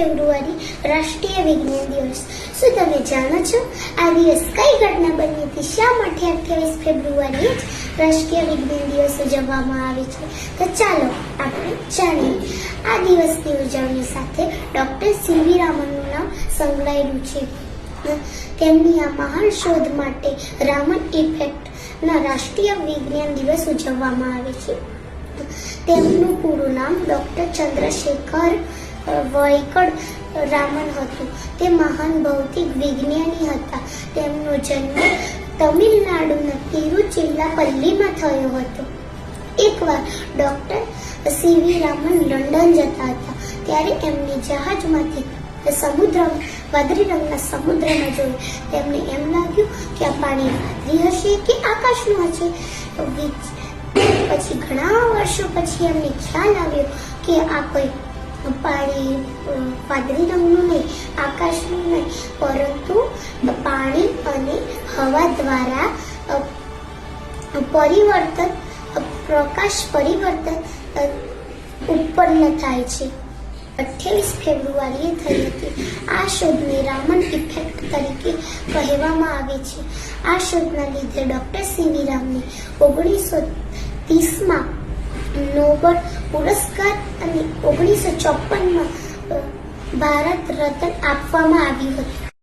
ફેબ્રુઆરી રાષ્ટ્રીય વિજ્ઞાન દિવસ. શું તમે જાણો છો? આ દિવસ કઈ ઘટના બની હતી? શા માટે અઠ્યાવીસ ફેબ્રુઆરીએ જ રાષ્ટ્રીય વિજ્ઞાન દિવસ ઉજવવામાં આવે છે? તો ચાલો આપણે જાણીએ. આ દિવસની ઉજવણી સાથે ડૉક્ટર સીવી રામનનું નામ સંકળાયેલું છે. તેમની આ મહાન શોધ માટે રામન ઇફેક્ટના રાષ્ટ્રીય વિજ્ઞાન દિવસ ઉજવવામાં આવે છે. તેમનું પૂરું નામ ડૉક્ટર ચંદ્રશેખર વૈકડ રામન હતું. તે મહાન ભૌતિક વિજ્ઞાની હતા. તેમનો જન્મ તમિલનાડુના તિરુચિલ્લાપલ્લીમાં થયો હતો. એકવાર ડોક્ટર સીવી રામન લંડન જતા હતા. ત્યારે એમને જહાજમાંથી સમુદ્ર વાદળી રંગના સમુદ્રમાં જોયું. તેમને એમ લાગ્યું કે આ પાણી વાદળી હશે કે આકાશનું હશે? પછી ઘણા વર્ષો પછી એમને ખ્યાલ આવ્યો કે આ કોઈ પાણી વાદળી રંગનું નહીં, આકાશનું નહીં, પરંતુ પાણી અને હવા દ્વારા પરિવર્તન પ્રકાશ પરિવર્તન ઉત્પન્ન થાય છે. અઠ્યાવીસ ફેબ્રુઆરીએ થઈ હતી. આ શોધને રામન ઇફેક્ટ તરીકે કહેવામાં આવે છે. આ શોધના લીધે ડૉક્ટર સીવી રામને ઓગણીસો ત્રીસમાં નોબલ પુરસ્કાર ઓગણીસો ચોપનમાં ભારત રત્ન આપવામાં આવ્યું હતું.